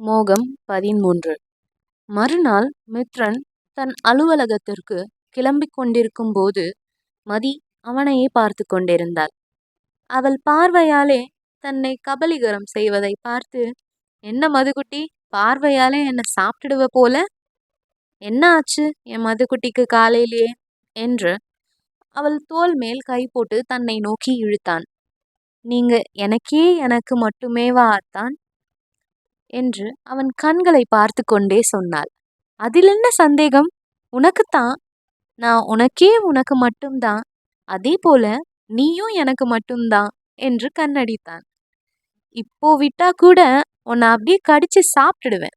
மோகம் பதிமூன்று மறுநாள் மித்ரன் தன் அலுவலகத்திற்கு கிளம்பிக் கொண்டிருக்கும்போது மதி அவனையே பார்த்து கொண்டிருந்தாள். அவள் பார்வையாலே தன்னை கபலீகரம் செய்வதை பார்த்து என்ன மதுக்குட்டி பார்வையாலே என்னை சாப்பிட்டுடுவ போல என்ன ஆச்சு என் மதுக்குட்டிக்கு காலையிலேயே என்று அவள் தோல் மேல் கை போட்டு தன்னை நோக்கி இழுத்தான். நீங்க எனக்கே எனக்கு மட்டுமேவா அத்தான் என்று அவன் கண்களை பார்த்து கொண்டே சொன்னாள். அதில் என்ன சந்தேகம் உனக்குத்தான் நான் உனக்கே உனக்கு மட்டும்தான் அதே போல நீயும் எனக்கு மட்டும்தான் என்று கண்ணடித்தான். இப்போ விட்டா கூட உன்னை அப்படியே கடிச்சு சாப்பிட்டுடுவேன்.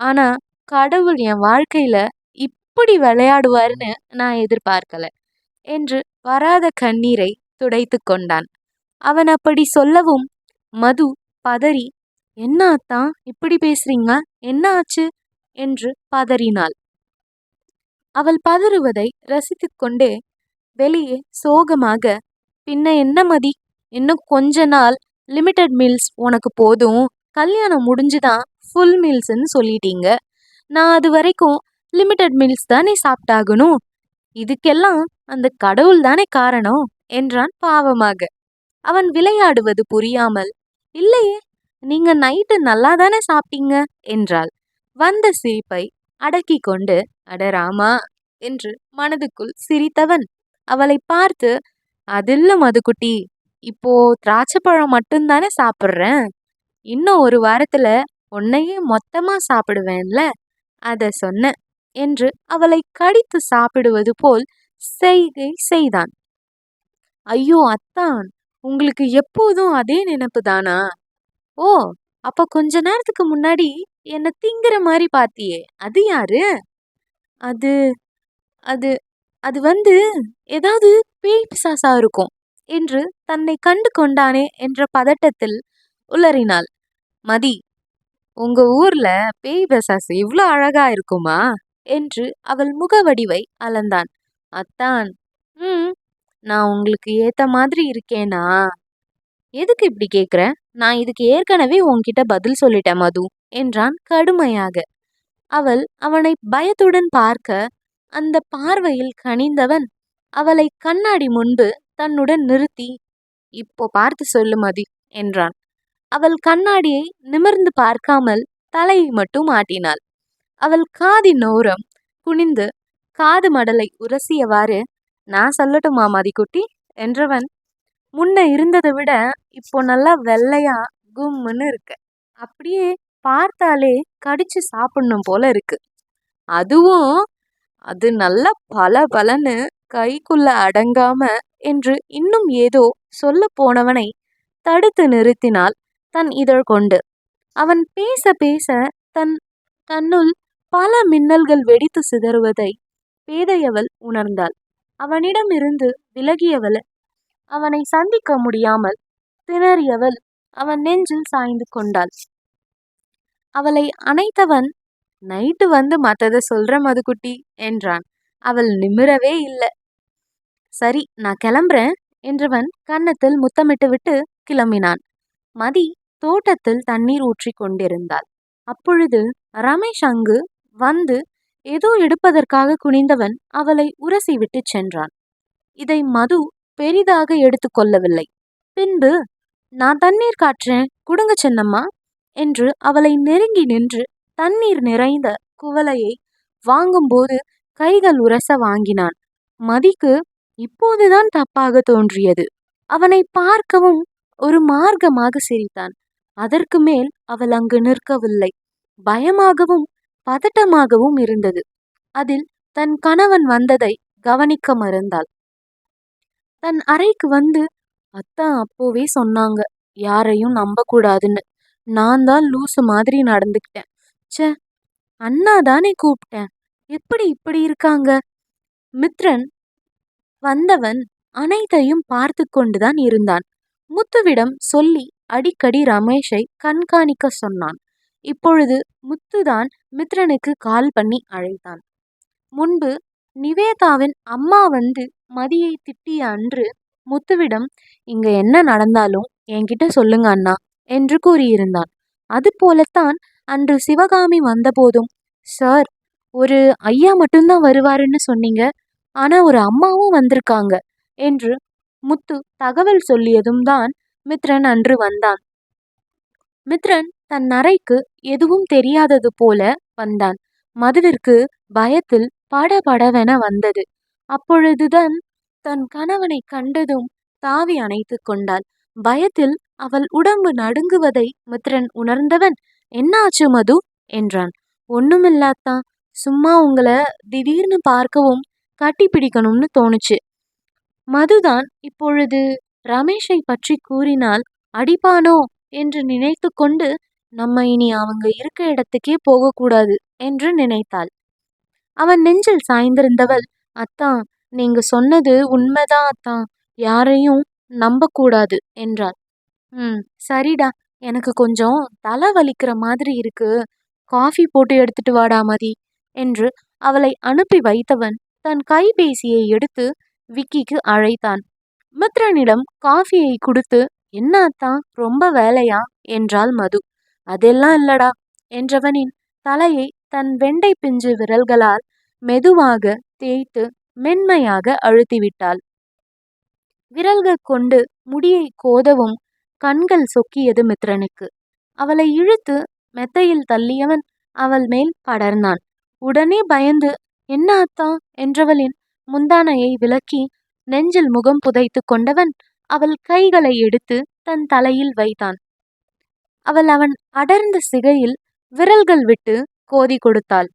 ஆனா கடவுள் என் வாழ்க்கையில இப்படி விளையாடுவாருன்னு நான் எதிர்பார்க்கல என்று வராத கண்ணீரை துடைத்து கொண்டான். அவன் அப்படி சொல்லவும் மது பதறி என்ன அத்தான் இப்படி பேசுறீங்க? என்ன ஆச்சு? என்று பதறினாள். அவள் பதறுவதை ரசித்துக்கொண்டே வெளியே சோகமாக பின்ன என்ன மதி? இன்னும் கொஞ்ச நாள் லிமிட்டெட் மீல்ஸ் உனக்கு போதும். கல்யாணம் முடிஞ்சுதான் ஃபுல் மீல்ஸ்ன்னு சொல்லிட்டீங்க. நான் அது வரைக்கும் லிமிட்டெட் மீல்ஸ் தானே சாப்பிட்டாகணும்? இதுக்கெல்லாம் அந்த கடவுள் தானே காரணம்? என்றான் பாவமாக. அவன் விளையாடுவது புரியாமல் இல்லையே நீங்க நைட்டு நல்லா தானே சாப்பிட்டீங்க? என்றாள். வந்த சிரிப்பை அடக்கி கொண்டு அடராமா என்று மனதுக்குள் சிரித்தவன் அவளை பார்த்து அதில்ல மதுக்குட்டி இப்போ திராட்சைப்பழம் மட்டும்தானே சாப்பிட்றேன்? இன்னும் ஒரு வாரத்துல உன்னையே மொத்தமா சாப்பிடுவேன்ல? அத சொன்ன என்று அவளை கடித்து சாப்பிடுவது போல் செய்கை செய்தான். ஐயோ அத்தான்! உங்களுக்கு எப்போதும் அதே நினைப்பு தானா? ஓ! அப்ப கொஞ்ச நேரத்துக்கு முன்னாடி என்ன திங்கிற மாதிரி பாத்தியே அது யாரு? அது அது அது வந்து ஏதாவது பேய் பிசாசா இருக்கும் என்று தன்னை கண்டு கொண்டானே என்ற பதட்டத்தில் உளறினாள். மதி உங்க ஊர்ல பேய் பிசாசு இவ்வளோ அழகா இருக்குமா? என்று அவள் முகவடிவை அளந்தான். அத்தான் ம் நான் உங்களுக்கு ஏத்த மாதிரி இருக்கேனா? எதுக்கு இப்படி கேக்குற? நான் இதுக்கு ஏற்கனவே உன்கிட்ட பதில் சொல்லிட்டேன் மது என்றான் கடுமையாக. அவள் அவனை பயத்துடன் பார்க்க அந்த பார்வையில் கனிந்தவன் அவளை கண்ணாடி முன்பு தன்னுடன் நிறுத்தி இப்போ பார்த்து சொல்லு மதி என்றான். அவள் கண்ணாடியை நிமிர்ந்து பார்க்காமல் தலையை மட்டும் ஆட்டினாள். அவள் காதின் ஓரம் குனிந்து காது மடலை உரசியவாறு நான் சொல்லட்டுமா மதிக்குட்டி? என்றவன் முன்ன இருந்ததை விட இப்போ நல்லா வெள்ளையா கும்முன்னு இருக்க. அப்படியே பார்த்தாலே கடிச்சு சாப்பிடணும் போல இருக்கு. அதுவும் அது நல்ல பல பலன்னு கைக்குள்ள அடங்காம என்று இன்னும் ஏதோ சொல்ல போனவனை தடுத்து நிறுத்தினாள் தன் இதழ் கொண்டு. அவன் பேச பேச தன் தன்னுள் பல மின்னல்கள் வெடித்து சிதறுவதை பேதையவள் உணர்ந்தாள். அவனிடமிருந்து விலகியவள் அவனை சந்திக்க முடியாமல் திணறியவள் அவன் நெஞ்சில் சாய்ந்து கொண்டாள். அவளை அணைத்தவன் நைட்டு வந்து மத்தத சொல்ற மதுக்குட்டி என்றான். அவள் நிமிரவே இல்லை. சரி நான் கிளம்புறேன் என்றவன் கன்னத்தில் முத்தமிட்டு விட்டு கிளம்பினான். மதி தோட்டத்தில் தண்ணீர் ஊற்றி கொண்டிருந்தாள். அப்பொழுது ரமேஷ் அங்கு வந்து ஏதோ எடுப்பதற்காக குனிந்தவன் அவளை உரசி விட்டு சென்றான். இதை மது பெரிதாக எடுத்துக்கொள்ளவில்லை பின்பு நான் தண்ணீர் காட்டுறேன் குடுங்க சின்னம்மா என்று அவளை நெருங்கி நின்று தண்ணீர் நிறைந்த குவளையை வாங்கும்போது கைகள் உரச வாங்கினான். மதிக்கு இப்போதுதான் தப்பாக தோன்றியது. அவனை பார்க்கவும் ஒரு மார்க்கமாக சிரித்தான். அதற்கு மேல் அவள் அங்கு நிற்கவில்லை. பயமாகவும் பதட்டமாகவும் இருந்தது. அதில் தன் கணவன் வந்ததை கவனிக்க மறந்தாள். தன் அறைக்கு வந்து அத்தான் அப்போவே சொன்னாங்க யாரையும் நம்பக்கூடாதுன்னு. நான் தான் லூசு மாதிரி நடந்துக்கிட்டேன். ச்சே அண்ணா தானே கூப்பிட்டேன். எப்படி இப்படி இருக்காங்க? மித்ரன் வந்தவன் அனைத்தையும் பார்த்து கொண்டுதான் இருந்தான். முத்துவிடம் சொல்லி அடிக்கடி ரமேஷை கண்காணிக்க சொன்னான். இப்பொழுது முத்துதான் மித்ரனுக்கு கால் பண்ணி அழைத்தான். முன்பு நிவேதாவின் அம்மா வந்து மதியை திட்டிய அன்று முத்துவிடம் இங்க என்ன நடந்தாலும் என்கிட்ட சொல்லுங்க அண்ணா என்று கூறியிருந்தான். அது போலத்தான் அன்று சிவகாமி வந்தபோதும் சார் ஒரு ஐயா மட்டும்தான் வருவாருன்னு சொன்னீங்க ஆனா ஒரு அம்மாவும் வந்திருக்காங்க என்று முத்து தகவல் சொல்லியதும் தான் மித்ரன் அன்று வந்தான். மித்ரன் தன் அறைக்கு எதுவும் தெரியாதது போல வந்தான். மதுவிற்கு பயத்தில் படபடவென வந்தது. அப்பொழுதுதான் தன் கணவனை கண்டதும் தாவி அணைத்து கொண்டாள். பயத்தில் அவள் உடம்பு நடுங்குவதை மித்ரன் உணர்ந்தவன் என்னாச்சு மது? என்றான். ஒண்ணுமில்லாத்தான் சும்மா உங்களை திடீர்னு பார்க்கவும் கட்டி பிடிக்கணும்னு தோணுச்சு. மதுதான் இப்பொழுது ரமேஷை பற்றி கூறினால் அடிப்பானோ என்று நினைத்து கொண்டு நம்ம இனி அவங்க இருக்க இடத்துக்கே போகக்கூடாது என்று நினைத்தாள். அவன் நெஞ்சில் சாய்ந்திருந்தவள் அத்தான் நீங்க சொன்னது உண்மைதான் அத்தான். யாரையும் நம்பக்கூடாது என்றாள். ம் சரிடா. எனக்கு கொஞ்சம் தலை வலிக்கிற மாதிரி இருக்கு. காஃபி போட்டு எடுத்துட்டு வாடா மதி என்று அவளை அனுப்பி வைத்தவன் தன் கைபேசியை எடுத்து விக்கிக்கு அழைத்தான். மித்ரனிடம் காஃபியை கொடுத்து என்ன அத்தான் ரொம்ப வேலையா? என்றாள் மது. அதெல்லாம் இல்லடா என்றவனின் தலையை தன் வெண்டை பிஞ்சு விரல்களால் மெதுவாக தேய்த்து மென்மையாக அழுத்திவிட்டாள். விரல்கள் கொண்டு முடியை கோதவும் கண்கள் சொக்கியது மித்ரனுக்கு. அவளை இழுத்து மெத்தையில் தள்ளியவன் அவள் மேல் படர்ந்தான். உடனே பயந்து என்ன அத்தா? என்றவளின் முந்தானையை விலக்கி நெஞ்சில் முகம் புதைத்து கொண்டவன் அவள் கைகளை எடுத்து தன் தலையில் வைத்தான். அவள் அவன் அடர்ந்த சிகையில் விரல்கள் விட்டு கோதி கொடுத்தாள்.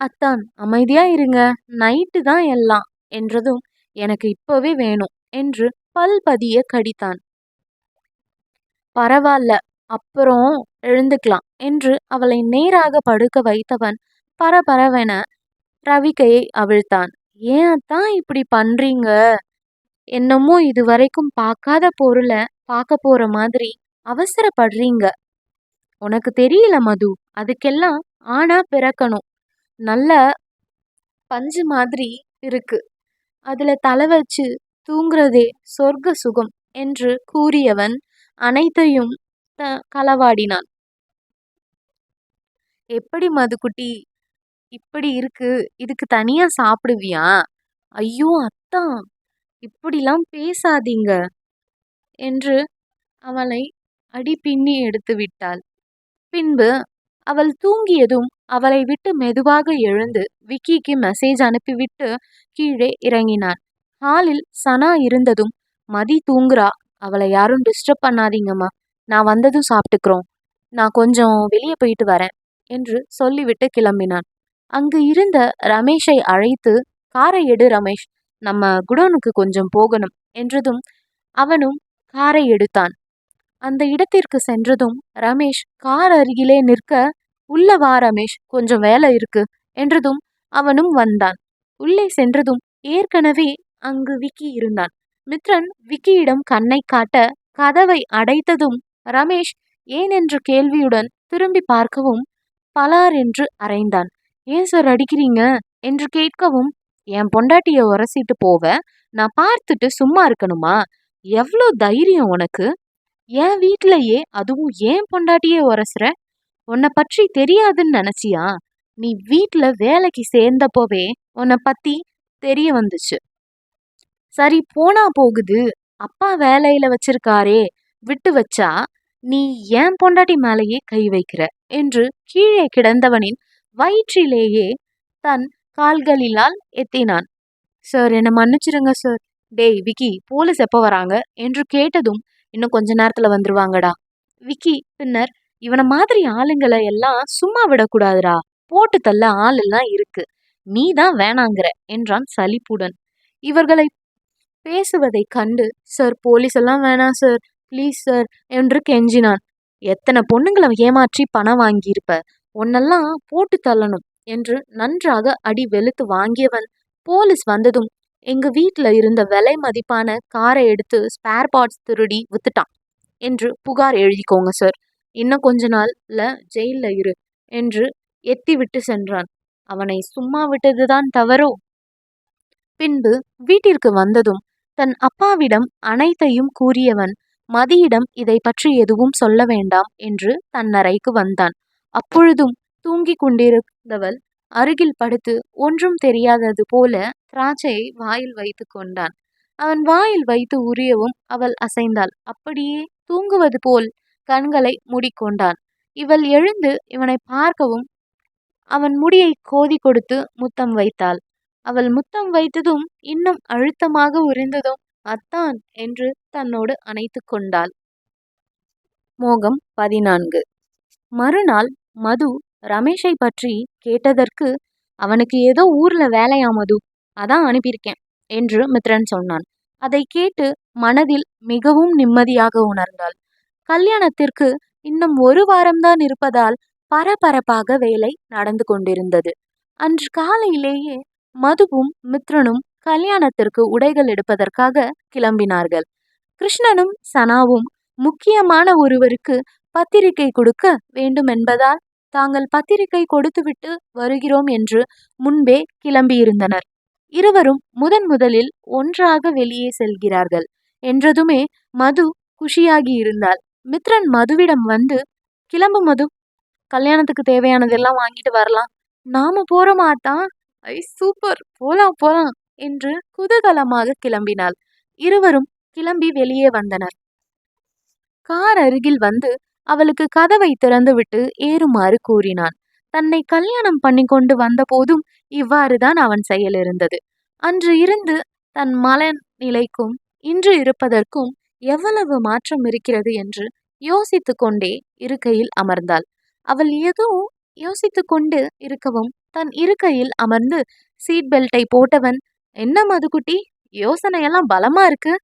அத்தான் அமைதியா இருங்க. நைட்டு தான் எல்லாம் என்றதும் எனக்கு இப்பவே வேணும் என்று பல் பதிய கடித்தான். பரவாயில்ல அப்புறம் எழுந்துக்கலாம் என்று அவளை நேராக படுக்க வைத்தவன் பரபரவென ரவிக்கையை அவிழ்த்தான். ஏன் அத்தான் இப்படி பண்றீங்க? என்னமோ இது வரைக்கும் பார்க்காத பொருளை பார்க்க போற மாதிரி அவசரப்படுறீங்க. உனக்கு தெரியல மது அதுக்கெல்லாம் ஆனா பிறக்கணும். நல்ல பஞ்சு மாதிரி இருக்கு. அதுல தலை வச்சு தூங்குறதே சொர்க்க சுகம் என்று கூறியவன் அனைத்தையும் த களவாடினான். எப்படி மதுக்குட்டி? இப்படி இருக்கு. இதுக்கு தனியா சாப்பிடுவியா? ஐயோ அத்தா இப்படிலாம் பேசாதீங்க என்று அவளை அடி பின்னி எடுத்து விட்டாள் பின்பு அவள் தூங்கியதும் அவளை விட்டு மெதுவாக எழுந்து விக்கிக்கு மெசேஜ் அனுப்பிவிட்டு கீழே இறங்கினான். ஹாலில் சனா இருந்ததும் மதி தூங்குறா. அவளை யாரும் டிஸ்டர்ப் பண்ணாதீங்கம்மா. நான் வந்ததும் சாப்பிட்டுக்கிறோம். நான் கொஞ்சம் வெளியே போயிட்டு வரேன் என்று சொல்லிவிட்டு கிளம்பினான். அங்கு இருந்த ரமேஷை அழைத்து காரை எடு ரமேஷ். நம்ம குடோனுக்கு கொஞ்சம் போகணும் என்றதும் அவனும் காரை எடுத்தான். அந்த இடத்திற்கு சென்றதும் ரமேஷ் கார் அருகிலே நிற்க உள்ள வா ரமேஷ் கொஞ்சம் வேலை இருக்கு என்றதும் அவனும் வந்தான். உள்ளே சென்றதும் ஏற்கனவே அங்கு விக்கி இருந்தான். மித்ரன் விக்கியிடம் கண்ணை காட்ட கதவை அடைத்ததும் ரமேஷ் ஏன் என்ற கேள்வியுடன் திரும்பி பார்க்கவும் பலார் என்று அரைந்தான் ஏன் சார் அடிக்கிறீங்க? என்று கேட்கவும் என் பொண்டாட்டிய உரசிட்டு போவ? நான் பார்த்துட்டு சும்மா இருக்கணுமா? எவ்வளோ தைரியம் உனக்கு? என் வீட்டிலையே அதுவும் ஏன் பொண்டாட்டியே உரசுற உன்னை பற்றி தெரியாதுன்னு நினச்சியா? நீ வீட்டில் வேலைக்கு சேர்ந்தப்போவே உன்னை பற்றி தெரிய வந்துச்சு. சரி போனா போகுது. அப்பா வேலையில வச்சிருக்காரே விட்டு வச்சா நீ ஏன் பொண்டாட்டி மேலேயே கை வைக்கிற என்று கீழே கிடந்தவனின் வயிற்றிலேயே தன் கால்களிலால் எத்தினான். சார் என்னை மன்னிச்சிருங்க சார். டேய் விக்கி போலீஸ் எப்போ வராங்க? என்று கேட்டதும் இன்னும் கொஞ்ச நேரத்துல வந்துருவாங்கடா. விக்கி பின்னர் இவனை மாதிரி ஆளுங்களை எல்லாம் சும்மா விடக்கூடாதுடா. போட்டு தள்ள ஆள் எல்லாம் இருக்கு. நீ தான் வேணாங்கிற என்றான் சலிப்புடன். இவர்களை பேசுவதை கண்டு சார் போலீஸ் எல்லாம் வேணாம் சார். ப்ளீஸ் சார் என்று கெஞ்சினான். எத்தனை பொண்ணுங்களை ஏமாற்றி பணம் வாங்கியிருப்ப? உன்னெல்லாம் போட்டு தள்ளணும் என்று நன்றாக அடி வெளுத்து வாங்கியவன் போலீஸ் வந்ததும் எங்கள் வீட்டில் இருந்த விலை மதிப்பான காரை எடுத்து ஸ்பேர் பார்ட்ஸ் திருடி வித்துட்டான் என்று புகார் எழுதிக்கோங்க சார் இன்னும் கொஞ்ச நாளில் ஜெயிலில் இரு என்று எத்தி விட்டு சென்றான். அவனை சும்மா விட்டதுதான் தவறோ? பின்பு வீட்டிற்கு வந்ததும் தன் அப்பாவிடம் அனைத்தையும் கூறியவன் மதியிடம் இதை பற்றி எதுவும் சொல்ல வேண்டாம் என்று தன் அறைக்கு வந்தான். அப்பொழுதும் தூங்கிக் கொண்டிருந்தவள் அருகில் படுத்து ஒன்றும் தெரியாதது போல திராட்சையை வாயில் வைத்து கொண்டான். அவன் வாயில் வைத்து உரியவும் அவள் அசைந்தாள். அப்படியே தூங்குவது போல் கண்களை மூடிக்கொண்டான். இவள் எழுந்து இவனை பார்க்கவும் அவன் முடியை கோதி கொடுத்து முத்தம் வைத்தாள். அவள் முத்தம் வைத்ததும் இன்னும் அழுத்தமாக உறிந்ததும் அத்தான் என்று தன்னோடு அணைத்து கொண்டாள். மோகம் பதினான்கு. மறுநாள் மது ரமேஷை பற்றி கேட்டதற்கு அவனுக்கு ஏதோ ஊர்ல வேலையா மது? அதான் அனுப்பியிருக்கேன் என்று மித்ரன் சொன்னான். அதை கேட்டு மனதில் மிகவும் நிம்மதியாக உணர்ந்தாள். கல்யாணத்திற்கு இன்னும் ஒரு வாரம்தான் இருப்பதால் பரபரப்பாக வேலை நடந்து கொண்டிருந்தது. அன்று காலையிலேயே மதுவும் மித்ரனும் கல்யாணத்திற்கு உடைகள் எடுப்பதற்காக கிளம்பினார்கள். கிருஷ்ணனும் சனாவும் முக்கியமான ஒருவருக்கு பத்திரிகை கொடுக்க வேண்டும் என்பதால் தாங்கள் பத்திரிகை கொடுத்துவிட்டு வருகிறோம் என்று முன்பே கிளம்பியிருந்தனர். இருவரும் முதன் முதலில் ஒன்றாக வெளியே செல்கிறார்கள். என்றதுமே மது குஷியாகி இருந்தாள். மித்ரன் மதுவிடம் வந்து கிளம்பு மது. கல்யாணத்துக்கு தேவையானதெல்லாம் வாங்கிட்டு வரலாம். நாம போற மாட்டான். ஐ சூப்பர். போலாம் போலாம். என்று குதூகலமாக கிளம்பினாள். இருவரும் கிளம்பி வெளியே வந்தனர். கார் அருகில் வந்து அவளுக்கு கதவை திறந்துவிட்டு ஏறுமாறு கூறினான். தன்னை கல்யாணம் பண்ணி கொண்டு வந்த போதும் இவ்வாறுதான் அவன் செயல் இருந்தது. அன்று இருந்து தன் மனநிலைக்கும் இன்று இருப்பதற்கும் எவ்வளவு மாற்றம் இருக்கிறது என்று யோசித்து கொண்டே இருக்கையில் அமர்ந்தாள். அவள் ஏதோ யோசித்து கொண்டு இருக்கவும் தன் இருக்கையில் அமர்ந்து சீட் பெல்ட்டை போட்டவன் என்ன மதுக்குட்டி யோசனையெல்லாம் பலமா இருக்கு?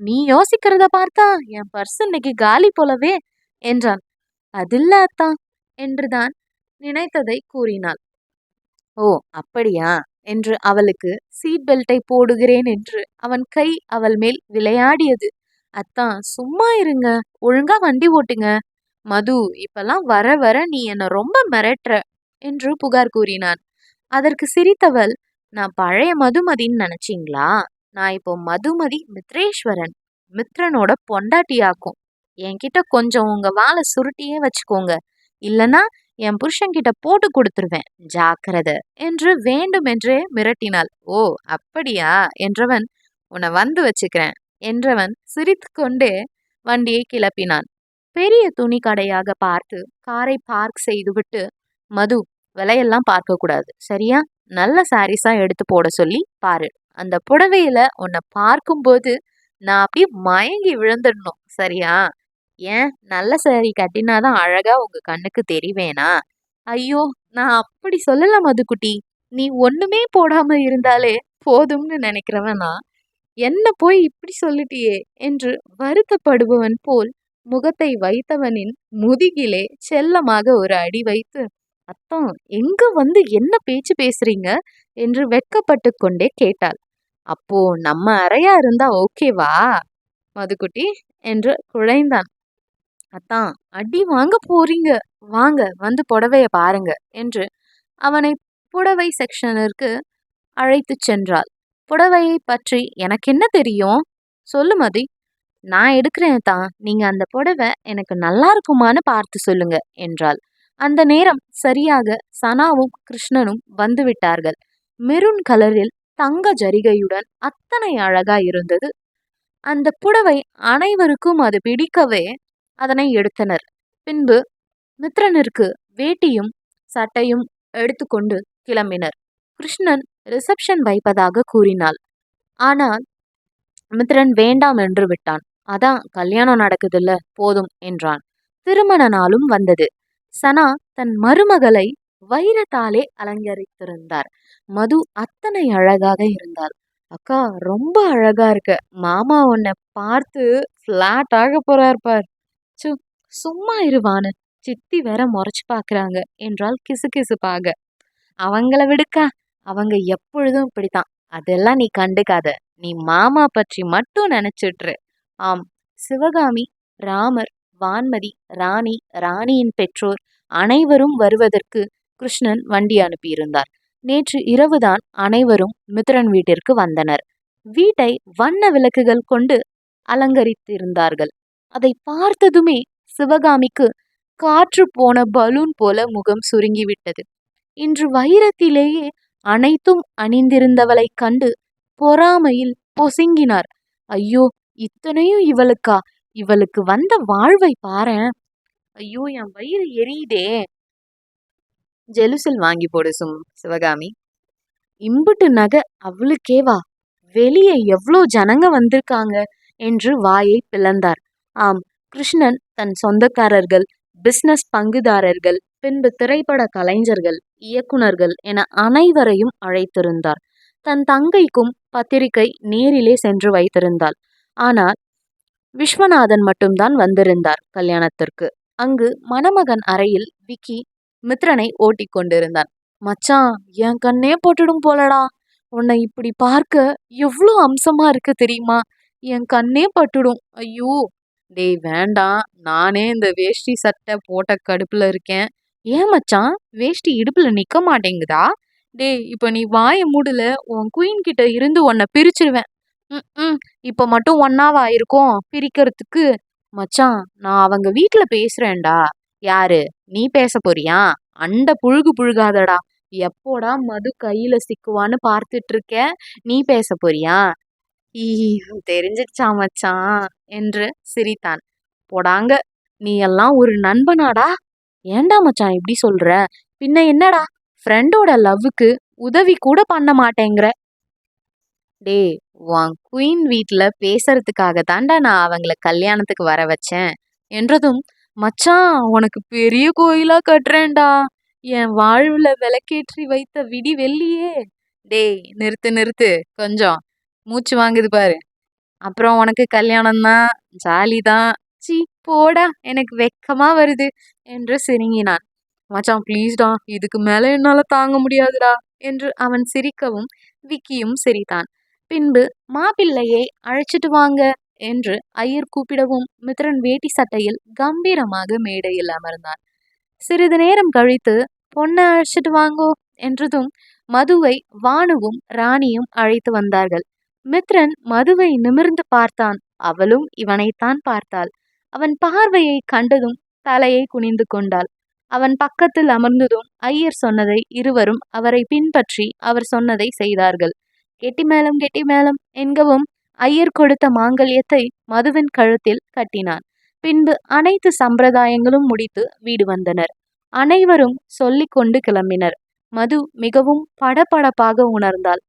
நீ யோசிக்கிறத பார்த்தா என் பர்ஸ் இன்னைக்கு காலி போலவே என்றான். அதில்ல அத்தான் என்றுதான் நினைத்ததை கூறினாள். ஓ அப்படியா? என்று அவளுக்கு சீட் பெல்ட்டை போடுகிறேன் என்று அவன் கை அவள் மேல் விளையாடியது. அத்தான் சும்மா இருங்க. ஒழுங்கா வண்டி ஓட்டுங்க. மது இப்பெல்லாம் வர வர நீ என்ன ரொம்ப மிரட்டுற என்று புகார் கூறினான். அதற்கு சிரித்தவள் நான் பழைய மதுமதின்னு நினைச்சிங்களா? நான் இப்போ மதுமதி மித்ரேஸ்வரன் மித்ரனோட பொண்டாட்டியாக்கும். என்கிட்ட கொஞ்சம் உங்க வாழை சுருட்டியே வச்சுக்கோங்க. இல்லனா என் புருஷன்கிட்ட போட்டு கொடுத்துருவேன். ஜாக்கிரதை. என்று வேண்டுமென்றே மிரட்டினாள். ஓ அப்படியா? என்றவன் உன்னை வந்து வச்சுக்கிறேன். என்றவன் சிரித்து கொண்டே வண்டியை கிளப்பினான். பெரிய துணி கடையாக பார்த்து காரை பார்க் செய்துவிட்டு மது விலையெல்லாம் பார்க்க கூடாது சரியா? நல்ல சாரீஸா எடுத்து போட சொல்லி பாரு. அந்த புடவையில உன்னை பார்க்கும்போது நான் அப்படியே மயங்கி விழுந்துடணும். சரியா? ஏன்? நல்ல சாரி கட்டினாதான் அழகா உங்க கண்ணுக்கு தெரிவேனா? ஐயோ! நான் அப்படி சொல்லல மதுக்குட்டி. நீ ஒண்ணுமே போடாம இருந்தாலே போதும்னு நினைக்கிறவனா? என்ன போய் இப்படி சொல்லிட்டியே? என்று வருத்தப்படுபவன் போல் முகத்தை வைத்தவனின் முதுகிலே செல்லமாக ஒரு அடி வைத்து அத்தம் எங்க வந்து என்ன பேச்சு பேசுறீங்க? என்று வெட்கப்பட்டு கொண்டே கேட்டாள். அப்போ நம்ம அறையா இருந்தா ஓகேவா? மதுக்குட்டி என்று குழைந்தான். அத்தான். அடி வாங்க போறீங்க. வாங்க வந்து புடவைய பாருங்க என்று அவனை புடவை செக்ஷனிற்கு அழைத்து சென்றாள். புடவையை பற்றி எனக்கு என்ன தெரியும்? சொல்லு மதி. நான் எடுக்கிறேன் தான் நீங்க அந்த புடவை எனக்கு நல்லா இருக்குமான்னு பார்த்து சொல்லுங்க என்றாள். அந்த நேரம் சரியாக சனாவும் கிருஷ்ணனும் வந்துவிட்டார்கள் மெரூன் கலரில் தங்க ஜரிகையுடன் அத்தனை அழகா இருந்தது. அந்த புடவை அனைவருக்கும் அது பிடிக்கவே அதனை எடுத்தனர். பின்பு மித்ரனிற்கு வேட்டியும் சட்டையும் எடுத்துக்கொண்டு கிளம்பினர். கிருஷ்ணன் ரிசப்ஷன் வைப்பதாக கூறினாள். ஆனால் மித்ரன் வேண்டாம் என்று விட்டான். அதான் கல்யாணம் நடக்குதுல்ல போதும் என்றான். திருமண நாளும் வந்தது. சனா தன் மருமகளை வைரத்தாலே அலங்கரித்திருந்தார். மது அத்தனை அழகாக இருந்தாள். அக்கா ரொம்ப அழகா இருக்க. மாமா உன்னை பார்த்து ஃப்ளாட் ஆக போறார் பார். சும்மா இருவான்னு சித்தி வேற முறைச்சு பாக்குறாங்க என்றால் கிசு கிசுப்பாக அவங்கள விடுக்கா அவங்க எப்பொழுதும் இப்படித்தான். அதெல்லாம் நீ கண்டுக்காத. நீ மாமா பற்றி மட்டும் நினைச்சிட்ரு. ஆம் சிவகாமி ராமர் வான்மதி ராணி ராணியின் பெற்றோர் அனைவரும் வருவதற்கு கிருஷ்ணன் வண்டி அனுப்பியிருந்தார். நேற்று இரவுதான் அனைவரும் மித்ரன் வீட்டிற்கு வந்தனர். வீட்டை வண்ண விளக்குகள் கொண்டு அலங்கரித்திருந்தார்கள். அதை பார்த்ததுமே சிவகாமிக்கு காற்று போன பலூன் போல முகம் சுருங்கிவிட்டது. இன்று வைரத்திலேயே அனைத்தும் அணிந்திருந்தவளைக் கண்டு பொறாமையில் பொசுங்கினார். ஐயோ இத்தனையும் இவளுக்கா? இவளுக்கு வந்த வாழ்வை பாரேன். ஐயோ என் வயிறு எரியுதே. ஜெலுசில் வாங்கி போடு சும் சிவகாமி. இம்புட்டு நகை அவளுக்கேவா வெளியே எவ்வளோ ஜனங்க வந்திருக்காங்க என்று வாயை பிளந்தார். ஆம் கிருஷ்ணன் தன் சொந்தக்காரர்கள் பிசினஸ் பங்குதாரர்கள் பின்பு திரைப்பட கலைஞர்கள் இயக்குனர்கள் என அனைவரையும் அழைத்திருந்தார். தன் தங்கைக்கும் பத்திரிகை நேரிலே சென்று வைத்திருந்தாள். ஆனால் விஸ்வநாதன் மட்டும்தான் வந்திருந்தார் கல்யாணத்திற்கு. அங்கு மணமகன் அறையில் விக்கி மித்ரனை ஓட்டிக் கொண்டிருந்தான். மச்சான் என் கண்ணே போட்டுடும் போலடா. உன்னை இப்படி பார்க்க எவ்வளோ அம்சமா இருக்கு தெரியுமா? என் கண்ணே பட்டுடும். ஐயோ டேய் வேண்டாம். நானே இந்த வேஷ்டி சட்டை போட்ட கடுப்பில் இருக்கேன். ஏன் மச்சான்? வேஷ்டி இடுப்பில் நிற்க மாட்டேங்குதா? டேய் இப்போ நீ வாய மூடல உன் குயின் கிட்ட இருந்து உன்னை பிரிச்சிருவேன். ம் ம். இப்போ மட்டும் ஒன்னாவா இருக்கும் பிரிக்கிறதுக்கு. மச்சான் நான் அவங்க வீட்டில் பேசுகிறேன்டா யாரு? நீ பேச போறியா? அண்ட புழுகு புழுகாதடா. எப்போடா மது கையில சிக்குவான்னு பார்த்துட்டு இருக்க? நீ பேச போறியா? ஈ தெரிஞ்சிடுச்சா மச்சான்? என்று சிரித்தான். போடாங்க நீ எல்லாம் ஒரு நண்பனாடா? ஏன்டா மச்சான் இப்படி சொல்ற? பின்ன என்னடா? ஃப்ரெண்டோட லவ்வுக்கு உதவி கூட பண்ண மாட்டேங்கிற. டேய் உன் குயின் வீட்டில் பேசுறதுக்காக தாண்டா நான் அவங்கள கல்யாணத்துக்கு வர வச்சேன். என்றதும் மச்சான் உனக்கு பெரிய கோயிலா கட்டுறேன்டா. என் வாழ்வுல விளக்கேற்றி வைத்த விடி வெள்ளியே. டேய் நிறுத்து நிறுத்து. கொஞ்சம் மூச்சு வாங்குது பாரு. அப்புறம் உனக்கு கல்யாணம் தான் ஜாலி தான் சி போடா எனக்கு வெக்கமா வருது என்று சிரிங்கினான். மச்சான் ப்ளீஸ்டா இதுக்கு மேலே என்னால் தாங்க முடியாதுடா என்று அவன் சிரிக்கவும் விக்கியும் சிரித்தான். பின்பு மாப்பிள்ளையை அழைச்சிட்டு வாங்க என்று ஐயர் கூப்பிடவும் மித்ரன் வேட்டி சட்டையில் கம்பீரமாக மேடையில் அமர்ந்தான். சிறிது நேரம் கழித்து பொண்ணை அழைச்சிட்டு வாங்கோ என்றதும் மதுவை வானுவும் ராணியும் அழைத்து வந்தார்கள். மித்ரன் மதுவை நிமிர்ந்து பார்த்தான். அவளும் இவனைத்தான் பார்த்தாள். அவன் பார்வையை கண்டதும் தலையை குனிந்து கொண்டாள். அவன் பக்கத்தில் அமர்ந்ததும் ஐயர் சொன்னதை இருவரும் அவரை பின்பற்றி அவர் சொன்னதை செய்தார்கள். கெட்டி மேளம் கெட்டி மேளம் என்கவும் ஐயர் கொடுத்த மாங்கல்யத்தை மதுவின் கழுத்தில் கட்டினான். பின்பு அனைத்து சம்பிரதாயங்களும் முடித்து வீடு வந்தனர். அனைவரும் சொல்லிக் கொண்டு கிளம்பினர். மது மிகவும் படபடப்பாக உணர்ந்தாள்.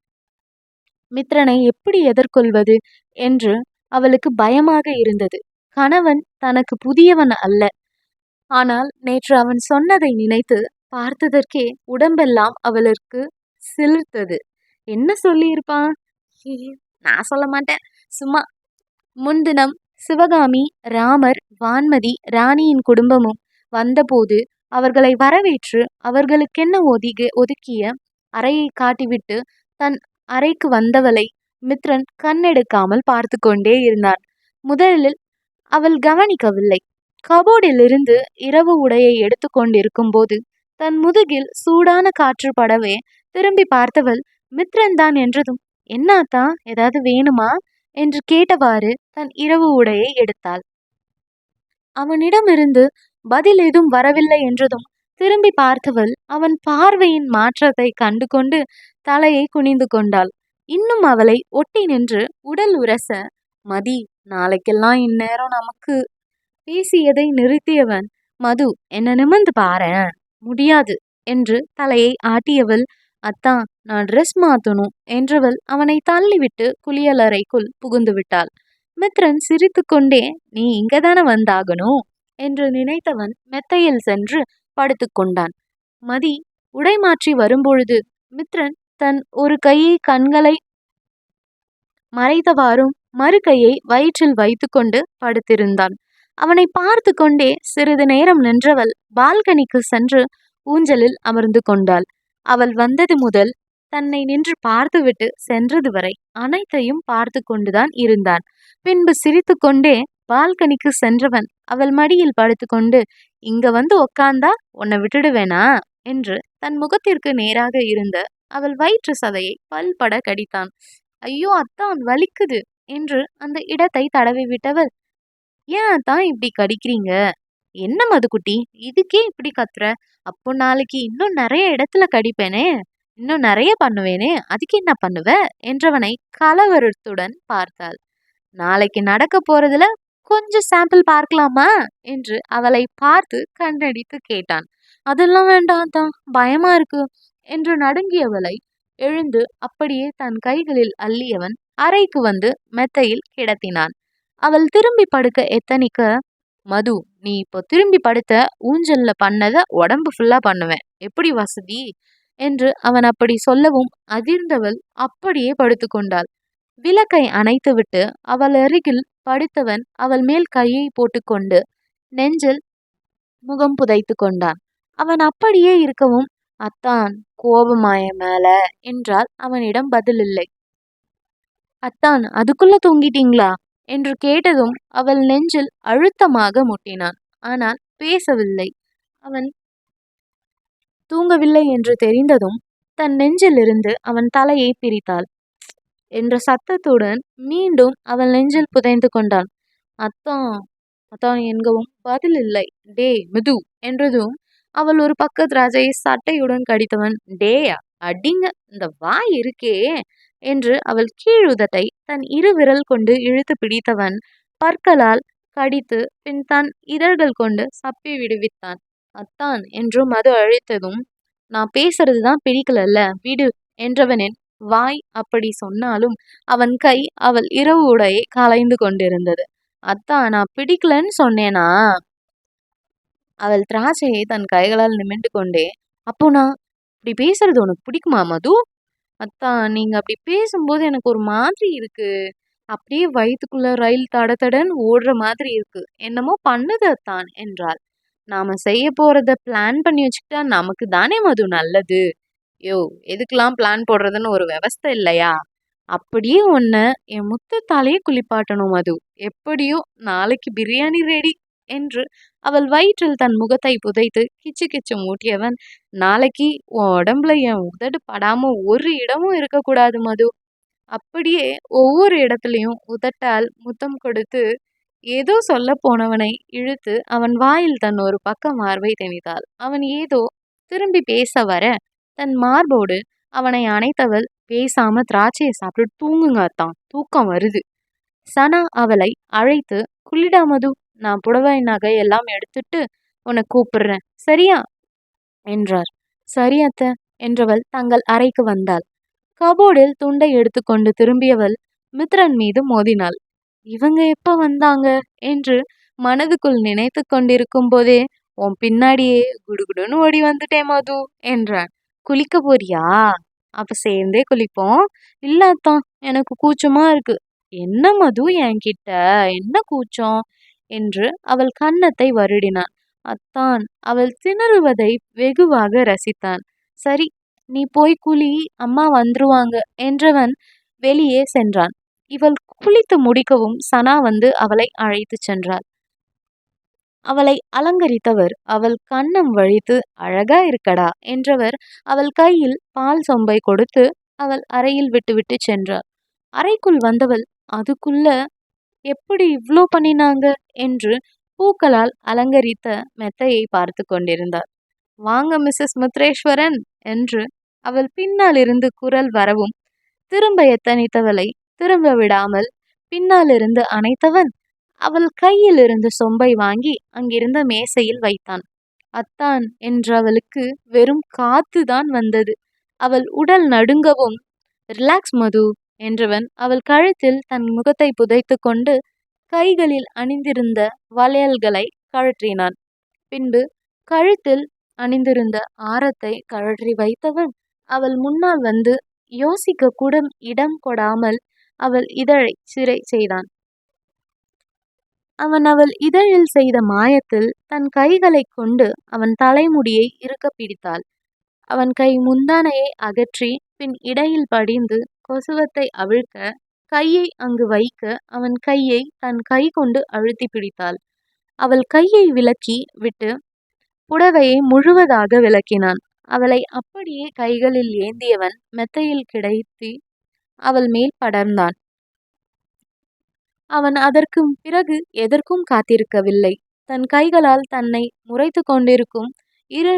மித்ரனை எப்படி எதிர்கொள்வது என்று அவளுக்கு பயமாக இருந்தது. கணவன் தனக்கு புதியவன் அல்ல. ஆனால் நேற்று அவன் சொன்னதை நினைத்து பார்த்ததற்கே உடம்பெல்லாம் அவளுக்கு சிலிர்த்தது. என்ன சொல்லியிருப்பான்? நான் சொல்ல மாட்டேன். சும்மா முன்தினம் சிவகாமி ராமர் வான்மதி ராணியின் குடும்பமும் வந்தபோது அவர்களை வரவேற்று அவர்களுக்கென்ன ஒதுகி ஒதுக்கிய அறையை காட்டிவிட்டு தன் அறைக்கு வந்தவளை மித்ரன் கண்ணெடுக்காமல் பார்த்து கொண்டே இருந்தான். முதலில் அவள் கவனிக்கவில்லை. கபோர்டிலிருந்து இரவு உடையை எடுத்து கொண்டிருக்கும் போது தன் முதுகில் சூடான காற்று படவே திரும்பி பார்த்தவள் மித்ரன் தான் என்றதும் என்னாத்தா ஏதாவது வேணுமா? என்று கேட்டவாறு தன் இரவு உடையை எடுத்தாள். அவனிடமிருந்து பதில் எதுவும் வரவில்லை என்றதும் திரும்பி பார்த்தவள் அவன் பார்வையின் மாற்றத்தை கண்டு கொண்டு தலையை குனிந்து கொண்டாள். இன்னும் அவளை ஒட்டி நின்று உடல் உரச மதி நாளைக்கெல்லாம் இந்நேரம் நமக்கு பேசியதை நிறுத்தியவன் மது என்ன நிமிர்ந்து பாரேன் முடியாது என்று தலையை ஆட்டியவள் அத்தான் நான் ட்ரெஸ் மாத்தணும் என்றவள் அவனை தள்ளிவிட்டு குளியலறைக்குள் புகுந்து விட்டாள். மித்ரன் சிரித்துக்கொண்டே நீ இங்கதானே வந்தாகணும்? என்று நினைத்தவன் மெத்தையில் சென்று படுத்துக்கொண்டான் மதி உடை மாற்றி வரும்பொழுது மித்ரன் தன் ஒரு கையை கண்களை மறைத்தவாறும் மறு கையை வயிற்றில் வைத்துக்கொண்டு படுத்திருந்தான். அவனை பார்த்து கொண்டே சிறிது நேரம் நின்றவள் பால்கனிக்கு சென்று ஊஞ்சலில் அமர்ந்து கொண்டாள். அவள் வந்தது முதல் தன்னை நின்று பார்த்துவிட்டு சென்றது வரை அனைத்தையும் பார்த்து கொண்டுதான் இருந்தான். பின்பு சிரித்துக்கொண்டே பால்கனிக்கு சென்றவன் அவள் மடியில் படுத்துக்கொண்டு இங்க வந்து உக்காந்தா உன்னை விட்டுடுவேனா? என்று தன் முகத்திற்கு நேராக இருந்த அவள் வயிற்று சதையை பல்பட கடித்தான். ஐயோ அத்தான் வலிக்குது என்று அந்த இடத்தை தடவி விட்டவள் ஏன் அத்தான் இப்படி கடிக்கிறீங்க? என்ன மதுக்குட்டி இதுக்கே இப்படி கத்துற? அப்போ நாளைக்கு இன்னும் நிறைய இடத்துல கடிப்பேனே? இன்னும் நிறைய பண்ணுவேனே? அதுக்கு என்ன பண்ணுவ? என்றவனை கலவரத்துடன் பார்த்தாள். நாளைக்கு நடக்க போறதுல கொஞ்சம் சாம்பிள் பார்க்கலாமா? என்று அவளை பார்த்து கண்ணடித்து கேட்டான். அதெல்லாம் வேண்டாம் தான் பயமா இருக்கு என்று நடுங்கியவளை எழுந்து அப்படியே தன் கைகளில் அள்ளியவன் அறைக்கு வந்து மெத்தையில் கிடத்தினான். அவள் திரும்பி படுக்க எத்தனிக்க மது நீ இப்போ திரும்பி படுத்த ஊஞ்சல்ல பண்ணத உடம்பு ஃபுல்லா பண்ணுவேன். எப்படி வசதி? என்று அவன் அப்படி சொல்லவும் அதிர்ந்தவள் அப்படியே படுத்துக்கொண்டாள். விளக்கை அணைத்துவிட்டு அவள் அருகில் படுத்தவன் அவள் மேல் கையை போட்டுக்கொண்டு நெஞ்சில் முகம் புதைத்து கொண்டான். அவன் அப்படியே இருக்கவும் அத்தான் கோபமாய மேல என்றால் அவனிடம் பதில் இல்லை. அத்தான் அதுக்குள்ள தூங்கிட்டீங்களா? என்று கேட்டதும் அவள் நெஞ்சில் அழுத்தமாக முட்டினான். ஆனால் பேசவில்லை. அவன் தூங்கவில்லை என்று தெரிந்ததும் தன் நெஞ்சிலிருந்து அவன் தலையை பிரித்தாள். என்ற சத்தத்துடன் மீண்டும் அவள் நெஞ்சில் புதைந்து கொண்டான். அத்தான் அத்தான் என்கவும் பதில் இல்லை. டே மிது என்றதும் அவள் ஒரு பக்கத்து ராஜை சட்டையுடன் கடித்தவன் டேயா அடிங்க இந்த வாய் இருக்கே என்று அவள் கீழுதட்டை தன் இரு விரல் கொண்டு இழுத்து பிடித்தவன் பற்களால் கடித்து பின் தன் இதழ்கள் கொண்டு சப்பி விடுவித்தான். அத்தான் என்றும் மது அழைத்ததும் நான் பேசுறது தான் பிடிக்கலல்ல விடு என்றவனின் வாய் அப்படி சொன்னாலும் அவன் கை அவள் இரவு உடையை கலைந்து கொண்டிருந்தது. அத்தா நான் பிடிக்கலன்னு சொன்னேனா? அவள் திராட்சையை தன் கைகளால் நிமிண்டு கொண்டே அப்போ நான் இப்படி பேசுறது உனக்கு பிடிக்குமா மது? அத்தா நீங்க அப்படி பேசும்போது எனக்கு ஒரு மாதிரி இருக்கு. அப்படியே வயிற்றுக்குள்ள ரயில் தட தடன்னு ஓடுற மாதிரி இருக்கு. என்னமோ பண்ணுது அத்தான் என்றாள். நாம செய்ய போறத பிளான் பண்ணி வச்சுக்கிட்டா நமக்கு தானே மது நல்லது? யோ எதுக்கெல்லாம் பிளான் போடுறதுன்னு ஒரு விவஸ்தை இல்லையா? அப்படியே ஒன்று என் முத்தத்தாலேயே குளிப்பாட்டணும் மது. எப்படியோ நாளைக்கு பிரியாணி ரெடி என்று அவள் வயிற்றில் தன் முகத்தை புதைத்து கிச்சு கிச்சு மூட்டியவன் நாளைக்கு உன் உடம்புல என் உதடு படாம ஒரு இடமும் இருக்கக்கூடாது மது. அப்படியே ஒவ்வொரு இடத்துலையும் உதட்டால் முத்தம் கொடுத்து ஏதோ சொல்ல போனவனை இழுத்து அவன் வாயில் தன் ஒரு பக்கம் மார்பை திணித்தாள். அவன் ஏதோ திரும்பி பேச வர தன் மார்போடு அவனை அணைத்தவள் பேசாம திராட்சையை சாப்பிட்டு தூங்குங்க அத்தான் தூக்கம் வருது. சனா அவளை அழைத்து குள்ளிடா மது நான் புடவை நகை எல்லாம் எடுத்துட்டு உன்னை கூப்பிடுறேன். சரியா? என்றார். சரி அத்த என்றவள் தங்கள் அறைக்கு வந்தாள். கபோர்டில் துண்டை எடுத்துக்கொண்டு திரும்பியவள் மித்ரன் மீது மோதினாள். இவங்க எப்ப வந்தாங்க? என்று மனதுக்குள் நினைத்து கொண்டிருக்கும் போதே உன் பின்னாடியே குடுகுடுன்னு ஓடி வந்துட்டேன் மது என்றான். குளிக்க போறியா? அப்ப சேர்ந்தே குளிப்போம். இல்லாதான் அத்தான் எனக்கு கூச்சமா இருக்கு. என்ன மது என்கிட்ட? என்ன கூச்சம்? என்று அவள் கன்னத்தை வருடினான் அத்தான் அவள் திணறுவதை வெகுவாக ரசித்தான். சரி நீ போய் குளி அம்மா வந்துருவாங்க என்றவன் வெளியே சென்றான். இவள் குளித்து முடிக்கவும் சனா வந்து அவளை அழைத்து சென்றாள். அவளை அலங்கரித்தவர் அவள் கன்னம் வழித்து அழகா இருக்கடா என்றவர் அவள் கையில் பால் சொம்பை கொடுத்து அவள் அறையில் விட்டுவிட்டு சென்றார். அறைக்குள் வந்தவள் அதுக்குள்ள எப்படி இவ்ளோ பண்ணினாங்க? என்று பூக்களால் அலங்கரித்த மெத்தையை பார்த்து கொண்டிருந்தாள் வாங்க மிஸ்ஸஸ் முத்ரேஸ்வரன் என்று அவள் பின்னால் இருந்து குரல் வரவும் திரும்ப எத்தனித்தவளை? திரும்ப விடாமல் பின்னாலிருந்து அணைத்தவன்? அவள் கையில் இருந்து சொம்பை வாங்கி அங்கிருந்த மேசையில் வைத்தான். அத்தான் என்றவளுக்கு வெறும் காத்துதான் வந்தது. அவள் உடல் நடுங்கவும் ரிலாக்ஸ் மது என்றவன் அவள் கழுத்தில் தன் முகத்தை புதைத்து கொண்டு கைகளில் அணிந்திருந்த வளையல்களை கழற்றினான். பின்பு கழுத்தில் அணிந்திருந்த ஆரத்தை கழற்றி வைத்தவன் அவள் முன்னால் வந்து யோசிக்க கூட இடம் கொடாமல் அவள் இதழை சிறை செய்தான். அவன் அவள் இதழில் செய்த மாயத்தில் தன் கைகளைக் கொண்டு அவன் தலைமுடியை இறுக்க பிடித்தாள். அவன் கை முந்தானையை அகற்றி பின் இடையில் படிந்து கொசுவத்தை அவிழ்க்க கையை அங்கு வைக்க அவன் கையை தன் கை கொண்டு அழுத்தி பிடித்தாள். அவள் கையை விலக்கி விட்டு புடவையை முழுவதாக விளக்கினான் அவளை அப்படியே கைகளில் ஏந்தியவன் மெத்தையில் கிடைத்தி அவள் மேல் படர்ந்தான். அவன் அதற்கு பிறகு எதற்கும் காத்திருக்கவில்லை. தன் கைகளால் தன்னை முறைத்துக் கொண்டிருக்கும் இரு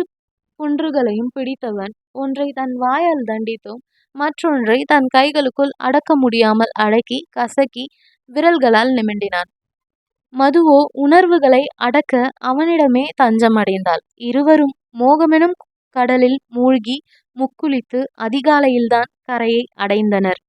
குன்றுகளையும் பிடித்தவன் ஒன்றை தன் வாயால் தண்டித்தும் மற்றொன்றை தன் கைகளுக்குள் அடக்க முடியாமல் அடக்கி கசக்கி விரல்களால் நிமிண்டினான். மதுவோ உணர்வுகளை அடக்க அவனிடமே தஞ்சம் அடைந்தாள். இருவரும் மோகமெனும் கடலில் மூழ்கி முக்குளித்து அதிகாலையில்தான் கரையை அடைந்தனர்.